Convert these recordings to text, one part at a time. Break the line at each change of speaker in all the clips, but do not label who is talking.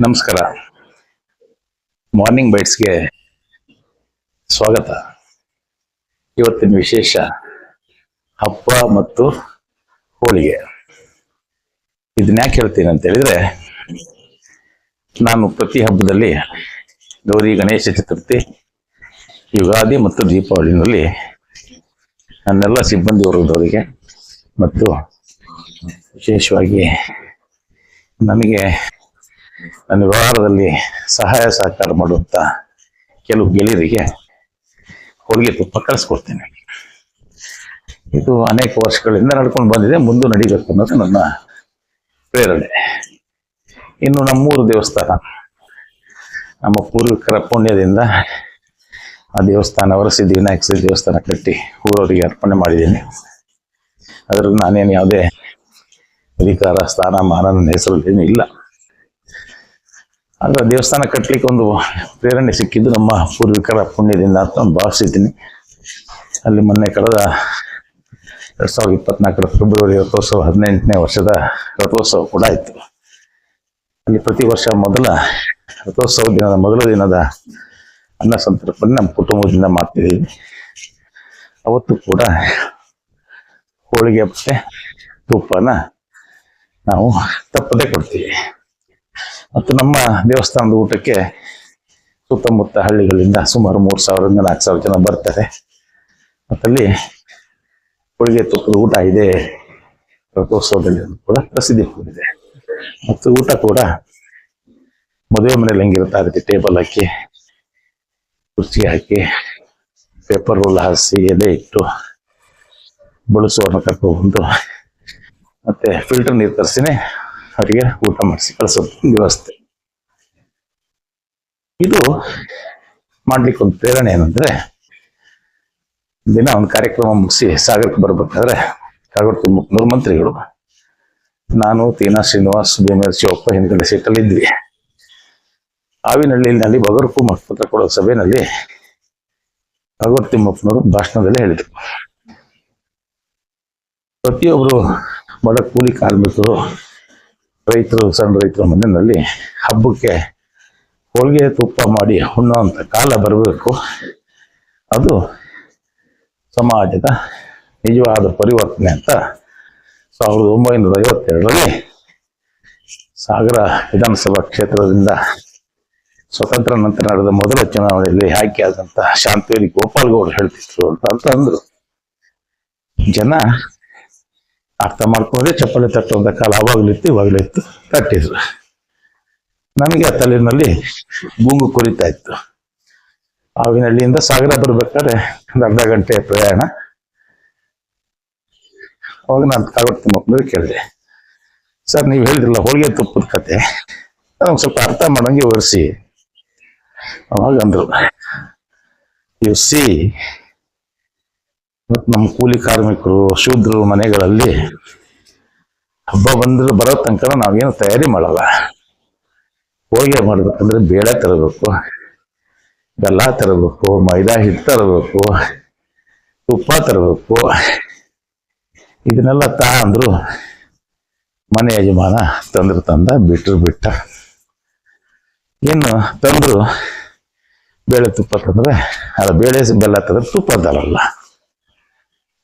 ನಮಸ್ಕಾರ. ಮಾರ್ನಿಂಗ್ ಬೈಟ್ಸ್ಗೆ ಸ್ವಾಗತ. ಇವತ್ತಿನ ವಿಶೇಷ ಹಬ್ಬ ಮತ್ತು ಹೋಳಿಗೆ. ಇದನ್ನ ಯಾಕೆ ಹೇಳ್ತೀನಿ ಅಂತ ಹೇಳಿದ್ರೆ, ನಾನು ಪ್ರತಿ ಹಬ್ಬದಲ್ಲಿ ಗೌರಿ, ಗಣೇಶ ಚತುರ್ಥಿ, ಯುಗಾದಿ ಮತ್ತು ದೀಪಾವಳಿನಲ್ಲಿ ನನ್ನೆಲ್ಲ ಸಿಬ್ಬಂದಿ ವರ್ಗದವರಿಗೆ ಮತ್ತು ವಿಶೇಷವಾಗಿ ನನಗೆ ನನ್ನ ವ್ಯವಹಾರದಲ್ಲಿ ಸಹಾಯ ಸಹಕಾರ ಮಾಡುವಂತ ಕೆಲವು ಗೆಳೆಯರಿಗೆ ಹೋಳಿಗೆ ತುಪ್ಪ ಕಳಿಸ್ಕೊಡ್ತೇನೆ. ಇದು ಅನೇಕ ವರ್ಷಗಳಿಂದ ನಡ್ಕೊಂಡು ಬಂದಿದೆ, ಮುಂದೆ ನಡಿಬೇಕು ಅನ್ನೋದು ನನ್ನ ಪ್ರೇರಣೆ. ಇನ್ನು ನಮ್ಮೂರು ದೇವಸ್ಥಾನ, ನಮ್ಮ ಪೂರ್ವಿಕರ ಪುಣ್ಯದಿಂದ ಆ ದೇವಸ್ಥಾನ, ವರಸಿದ್ದಿ ವಿನಾಯಕ ದೇವಸ್ಥಾನ ಕಟ್ಟಿ ಊರವರಿಗೆ ಅರ್ಪಣೆ ಮಾಡಿದ್ದೀನಿ. ಅದ್ರಲ್ಲಿ ನಾನೇನು ಯಾವುದೇ ಅಧಿಕಾರ ಸ್ಥಾನ ಮಾನ ನನ್ನ ಹೆಸರಲ್ಲಿ ಏನೂ ಇಲ್ಲ. ಆದ್ರೆ ದೇವಸ್ಥಾನ ಕಟ್ಟಲಿಕ್ಕೆ ಒಂದು ಪ್ರೇರಣೆ ಸಿಕ್ಕಿದ್ದು ನಮ್ಮ ಪೂರ್ವಿಕರ ಪುಣ್ಯದಿಂದ ಅಂತ ನಾನು ಭಾವಿಸಿದ್ದೀನಿ. ಅಲ್ಲಿ ಮೊನ್ನೆ ಕಳೆದ ಎರಡು ಸಾವಿರದ ಇಪ್ಪತ್ನಾಲ್ಕರ ಫೆಬ್ರವರಿ ರಥೋತ್ಸವ, ಹದಿನೆಂಟನೇ ವರ್ಷದ ರಥೋತ್ಸವ ಕೂಡ ಆಯಿತು. ಅಲ್ಲಿ ಪ್ರತಿ ವರ್ಷ ಮೊದಲ ರಥೋತ್ಸವ ದಿನದ ಮೊದಲ ದಿನದ ಅನ್ನ ಸಂತರ್ಪಣೆ ನಮ್ಮ ಕುಟುಂಬದಿಂದ ಮಾಡ್ತಿದ್ದೀವಿ. ಅವತ್ತು ಕೂಡ ಹೋಳಿಗೆ ಮತ್ತೆ ತುಪ್ಪನ ನಾವು ತಪ್ಪದೆ ಕೊಡ್ತೀವಿ. ಮತ್ತು ನಮ್ಮ ದೇವಸ್ಥಾನದ ಊಟಕ್ಕೆ ಸುತ್ತಮುತ್ತ ಹಳ್ಳಿಗಳಿಂದ ಸುಮಾರು ಮೂರು ಸಾವಿರದಿಂದ ನಾಲ್ಕು ಸಾವಿರ ಜನ ಬರ್ತಾರೆ ಮತ್ತಲ್ಲಿ ಹೋಳಿಗೆ ತುಪ್ಪದ ಊಟ ಇದೆ. ರಥೋತ್ಸವದಲ್ಲಿ ಕೂಡ ಪ್ರಸಿದ್ಧಿ ಹೊಂದಿದೆ. ಮತ್ತು ಊಟ ಕೂಡ ಮದುವೆ ಮನೇಲಿ ಹೆಂಗಿರುತ್ತೆ ಆ ಟೇಬಲ್ ಹಾಕಿ ಕುರ್ಚಿ ಹಾಕಿ ಪೇಪರ್ ರೋಲ್ ಹಾಸಿ ಎಲೆ ಇಟ್ಟು ಬಳಸುವವ್ರನ್ನ ಕರ್ಕೊಂಡು ಮತ್ತೆ ಫಿಲ್ಟರ್ ನೀರು ತರಿಸಿನೇ ಅವರಿಗೆ ಊಟ ಮಾಡಿಸಿ ಕಳಿಸೋದು. ವ್ಯವಸ್ಥೆ ಇದು ಮಾಡ್ಲಿಕ್ಕೆ ಒಂದು ಪ್ರೇರಣೆ ಏನಂದ್ರೆ, ದಿನ ಒಂದು ಕಾರ್ಯಕ್ರಮ ಮುಗಿಸಿ ಸಾಗರಕ್ಕೆ ಬರ್ಬೇಕಾದ್ರೆ ಕಾಗೋಡ್ ತುಮಕೂರು ಮಂತ್ರಿಗಳು ನಾನು, ತೀನಾ ಶ್ರೀನಿವಾಸ್ ಭೀಮೇರ್ ಶಿವಪ್ಪ ಹಿಂದ್ಗಡೆ ಸೀಟಲ್ಲಿ ಇದ್ವಿ. ಆವಿನಹಳ್ಳಿನಲ್ಲಿ ಬಗರ್ಕು ಮತಪತ್ರ ಕೊಡೋ ಸಭೆಯಲ್ಲಿ ಕಾಗೋಡು ತಿಮ್ಮಪ್ಪನವರು ಭಾಷಣದಲ್ಲಿ ಹೇಳಿದರು. ಪ್ರತಿಯೊಬ್ಬರು ಬಡ ಕೂಲಿ ಕಾರ್ಮಿಕರು ರೈತರು, ಸಣ್ಣ ರೈತರ ಮನೆಯಲ್ಲಿ ಹಬ್ಬಕ್ಕೆ ಹೋಳಿಗೆ ತುಪ್ಪ ಮಾಡಿ ಉಣ್ಣುವಂಥ ಕಾಲ ಬರಬೇಕು. ಅದು ಸಮಾಜದ ನಿಜವಾದ ಪರಿವರ್ತನೆ ಅಂತ ಸಾವಿರದ ಒಂಬೈನೂರ ಐವತ್ತೆರಡರಲ್ಲಿ ಸಾಗರ ವಿಧಾನಸಭಾ ಕ್ಷೇತ್ರದಿಂದ ಸ್ವತಂತ್ರ ನಂತರ ನಡೆದ ಮೊದಲ ಚುನಾವಣೆಯಲ್ಲಿ ಆಯ್ಕೆಯಾದಂಥ ಶಾಂತಿವೇರಿ ಗೋಪಾಲ್ ಗೌಡ್ ಹೇಳ್ತಿದ್ರು ಅಂತ ಅಂತ ಅಂದ್ರು. ಜನ ಅರ್ಥ ಮಾಡ್ಕೊಂಡ್ರೆ ಚಪ್ಪಲಿ ತಟ್ಟುವಂತ ಕಾಲ ಅವಾಗಲಿತ್ತು ಇವಾಗಲಿತ್ತು ತಟ್ಟಿದ್ರು ನನಗೆ ಆ ತಲೆಯಲ್ಲಿ ಗುಂಗು ಕುರಿತಾ ಇತ್ತು. ಆವಿನಹಳ್ಳಿಯಿಂದ ಸಾಗರ ಬರ್ಬೇಕಾದ್ರೆ ಒಂದು ಅರ್ಧ ಗಂಟೆ ಪ್ರಯಾಣ. ಅವಾಗ ನಾನು ಕಾಗಡ್ ತಿಮ್ಮಪ್ಪನವ್ರು ಕೇಳಿದೆ, ಸರ್, ನೀವು ಹೇಳಿದ್ರಲ್ಲ ಹೋಳಿಗೆ ತುಪ್ಪದ ಕತೆ. ನಮ್ಗೆ ಸ್ವಲ್ಪ ಅರ್ಥ ಮಾಡಂಗೆ ವಿವರಿಸಿ ಅವಾಗ ಅಂದರು, ಯು ಸಿ ಇವತ್ತು ನಮ್ಮ ಕೂಲಿ ಕಾರ್ಮಿಕರು, ಶೂದ್ರರು ಮನೆಗಳಲ್ಲಿ ಹಬ್ಬ ಬಂದ್ರೆ ಬರೋ ತನಕ ನಾವೇನು ತಯಾರಿ ಮಾಡಲ್ಲ. ಹೋಳಿಗೆ ಮಾಡಬೇಕಂದ್ರೆ ಬೇಳೆ ತರಬೇಕು, ಬೆಲ್ಲ ತರಬೇಕು, ಮೈದಾ ಹಿಟ್ಟು ತರಬೇಕು, ತುಪ್ಪ ತರಬೇಕು. ಇದನ್ನೆಲ್ಲ ತಾ ಅಂದ್ರು ಮನೆ ಯಜಮಾನ ತಂದ್ರು ತಂದ ಬಿಟ್ರು ಬಿಟ್ಟ. ಇನ್ನು ತಂದ್ರು ಬೇಳೆ ತುಪ್ಪ ತಂದ್ರೆ, ಅಲ್ಲ, ಬೇಳೆ ಬೆಲ್ಲ ತಂದ್ರೆ ತುಪ್ಪ ತರಲ್ಲ.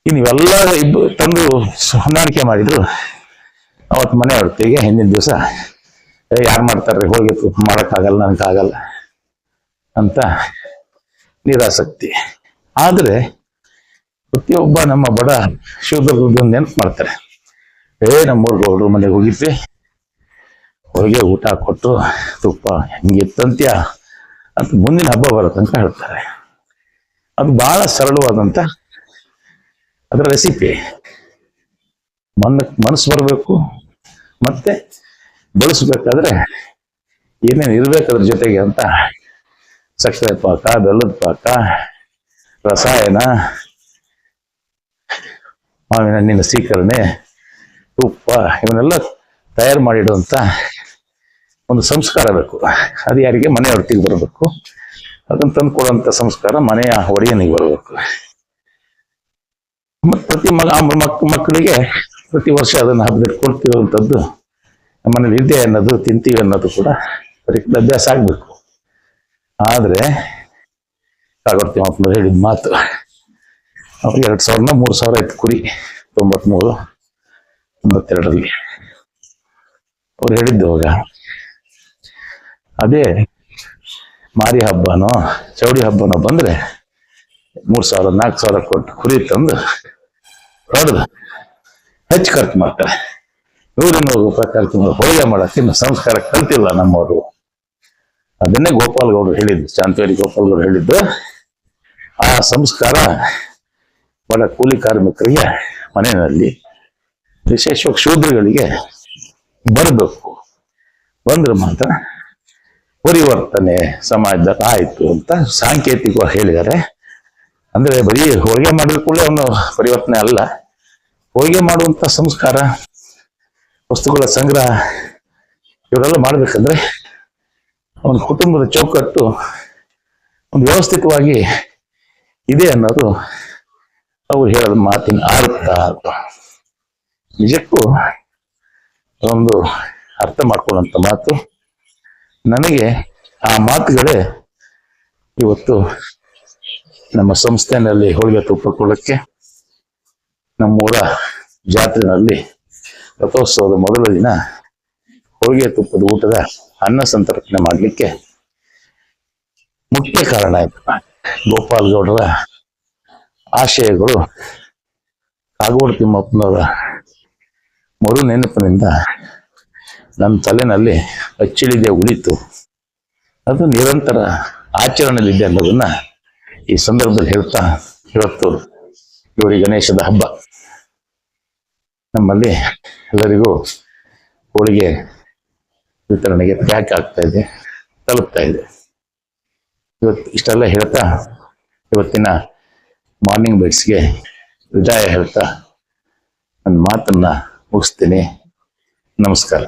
ಇವೆಲ್ಲ ಇಬ್ಬ, ತಂದು ಹೊಂದಾಣಿಕೆ ಮಾಡಿದ್ರು. ಅವತ್ತು ಮನೆ ಹೊರಟಿಗೆ ಹಿಂದಿನ ದಿವಸ ಯಾರು ಮಾಡ್ತಾರೆ ಹೋಗಿ ಮಾಡೋಕ್ಕಾಗಲ್ಲ, ನನಗಾಗಲ್ಲ ಅಂತ ನಿರಾಸಕ್ತಿ. ಆದರೆ ಪ್ರತಿಯೊಬ್ಬ ನಮ್ಮ ಬಡ ಶಿವದುರ್ಗದ ನೆನಪು ಮಾಡ್ತಾರೆ. ಏ, ನಮ್ಮೂರ್ಗೆ ಹೋಗ್ರು, ಮನೆಗೆ ಹೋಗಿದ್ವಿ. ಹೋಗಿ ಊಟ ಕೊಟ್ಟು, ತುಪ್ಪ ಹಿಂಗಿತ್ತಂತ್ಯ ಅಂತ ಮುಂದಿನ ಹಬ್ಬ ಬರುತ್ತೆ ಅಂತ ಹೇಳ್ತಾರೆ. ಅದು ಬಹಳ ಸರಳವಾದಂತ ಅದರ ರೆಸಿಪಿ ಮನ್ ಮನಸ್ಸು ಬರಬೇಕು, ಮತ್ತೆ ಬೆಳೆಸ್ಬೇಕಾದ್ರೆ ಏನೇನು ಇರ್ಬೇಕು ಅದ್ರ ಜೊತೆಗೆ ಅಂತ. ಸಕ್ಕರೆ ಪಾಕ, ಬೆಲ್ಲದ ಪಾಕ, ರಸಾಯನ, ಮಾವಿನ ಹಣ್ಣಿನ ಸ್ವೀಕರಣೆ, ತುಪ್ಪ, ಇವನ್ನೆಲ್ಲ ತಯಾರು ಮಾಡಿಡುವಂತ ಒಂದು ಸಂಸ್ಕಾರ ಬೇಕು. ಅದು ಯಾರಿಗೆ ಮನೆಯ ಹೊರಟಿಗೆ ಬರಬೇಕು. ಅದನ್ನ ತಂದು ಕೊಡುವಂತ ಸಂಸ್ಕಾರ ಮನೆಯ ಒಡೆಯನಿಗೆ ಬರಬೇಕು. ಪ್ರತಿ ಮಕ್ಕಳಿಗೆ ಪ್ರತಿ ವರ್ಷ ಅದನ್ನು ಹಬ್ಬದಲ್ಲಿ ಕೊಡ್ತಿರುವಂಥದ್ದು ನಮ್ಮನೇಲಿ ಇದೆ ಅನ್ನೋದು, ತಿಂತೀವಿ ಅನ್ನೋದು ಕೂಡ ಅದಕ್ಕೆ ಅಭ್ಯಾಸ ಆಗ್ಬೇಕು. ಆದರೆ ಅಂತ ಹೇಳಿದ ಮಾತು ಅವ್ರಿಗೆ ಎರಡು ಸಾವಿರನ ಮೂರು ಸಾವಿರ ಇತ್ತು ಕುರಿ ತೊಂಬತ್ಮೂರು, ತೊಂಬತ್ತೆರಡರಲ್ಲಿ. ಅವ್ರು ಹೇಳಿದ್ದು ಅವಾಗ ಅದೇ ಮಾರಿ ಹಬ್ಬನೋ, ಚೌಡಿ ಹಬ್ಬನೋ ಬಂದ್ರೆ ಮೂರು ಸಾವಿರ, ನಾಲ್ಕು ಸಾವಿರ ಕೊಟ್ಟು ಕುರಿ ತಂದು ಹೊಡೆದು ಹೆಚ್ಚು ಖರ್ಚು ಮಾಡ್ತಾರೆ. ನೂರು ನೂರು ರೂಪಾಯಿ ಖರ್ಚು ಮಾಡಿ ಹೋಳಿಗೆ ಮಾಡಕ್ಕೆ ಇನ್ನು ಸಂಸ್ಕಾರ ಕಲ್ತಿಲ್ಲ ನಮ್ಮವರು. ಅದನ್ನೇ ಗೋಪಾಲ್ ಗೌಡರು ಹೇಳಿದ್ದು ಶಾಂತವೇರಿ ಗೋಪಾಲ್ ಗೌಡ್ರು ಹೇಳಿದ್ದು. ಆ ಸಂಸ್ಕಾರ ಬಡ ಕೂಲಿ ಕಾರ್ಮಿಕರಿಗೆ ಮನೆಯಲ್ಲಿ ವಿಶೇಷವಾಗಿ ಶೂದ್ರಗಳಿಗೆ ಬರಬೇಕು. ಬಂದ್ರೆ ಮಾತ್ರ ಪರಿವರ್ತನೆ ಸಮಾಜದಲ್ಲಿ ಆಯ್ತು ಅಂತ ಸಾಂಕೇತಿಕವಾಗಿ ಹೇಳಿದ್ದಾರೆ. ಅಂದ್ರೆ ಬರೀ ಹೋಳಿಗೆ ಮಾಡಿದ ಕೂಡಲೇ ಅವನು ಪರಿವರ್ತನೆ ಅಲ್ಲ. ಹೋಳಿಗೆ ಮಾಡುವಂತ ಸಂಸ್ಕಾರ, ವಸ್ತುಗಳ ಸಂಗ್ರಹ ಇವರೆಲ್ಲ ಮಾಡ್ಬೇಕಂದ್ರೆ ಅವನ ಕುಟುಂಬದ ಚೌಕಟ್ಟು ಒಂದು ವ್ಯವಸ್ಥಿತವಾಗಿ ಇದೆ ಅನ್ನೋದು ಅವ್ರು ಹೇಳೋದು ಮಾತಿನ ಅರ್ಥ ನಿಜಕ್ಕೂ ಒಂದು ಅರ್ಥ ಮಾಡ್ಕೊಳ್ಳುವಂತ ಮಾತು. ನನಗೆ ಆ ಮಾತುಗಳೇ ಇವತ್ತು ನಮ್ಮ ಸಂಸ್ಥೆನಲ್ಲಿ ಹೋಳಿಗೆ ತುಪ್ಪ ಕೊಡಕ್ಕೆ ನಮ್ಮೂರ ಜಾತ್ರೆನಲ್ಲಿ ರಥೋತ್ಸವದ ಮೊದಲ ದಿನ ಹೋಳಿಗೆ ತುಪ್ಪದ ಊಟದ ಅನ್ನ ಸಂತರ್ಪಣೆ ಮಾಡಲಿಕ್ಕೆ ಮುಖ್ಯ ಕಾರಣ ಆಯ್ತು ಗೋಪಾಲ್ ಗೌಡರ ಆಶಯಗಳು ಕಾಗೋಡು ತಿಮ್ಮಪ್ಪನವರ ಮರು ನೆನಪಿನಿಂದ ನಮ್ಮ ತಲೆನಲ್ಲಿ ಅಚ್ಚಿಳಿದೆ ಉಳಿತು. ಅದು ನಿರಂತರ ಆಚರಣೆಯಲ್ಲಿದೆ ಅನ್ನೋದನ್ನ ಈ ಸಂದರ್ಭದಲ್ಲಿ ಹೇಳ್ತಾ ಇವತ್ತು ಗೌರಿ ಗಣೇಶದ ಹಬ್ಬ. ನಮ್ಮಲ್ಲಿ ಎಲ್ಲರಿಗೂ ಹೋಳಿಗೆ ವಿತರಣೆಗೆ ಪ್ಯಾಕ್ ಆಗ್ತಾ ಇದೆ, ತಲುಪ್ತಾ ಇದೆ. ಇವತ್ತು ಇಷ್ಟೆಲ್ಲ ಹೇಳ್ತಾ ಇವತ್ತಿನ ಮಾರ್ನಿಂಗ್ ಬೈಟ್ಸ್ಗೆ ವಿದಾಯ ಹೇಳ್ತಾ ನನ್ನ ಮಾತನ್ನ ಮುಗಿಸ್ತೀನಿ. ನಮಸ್ಕಾರ.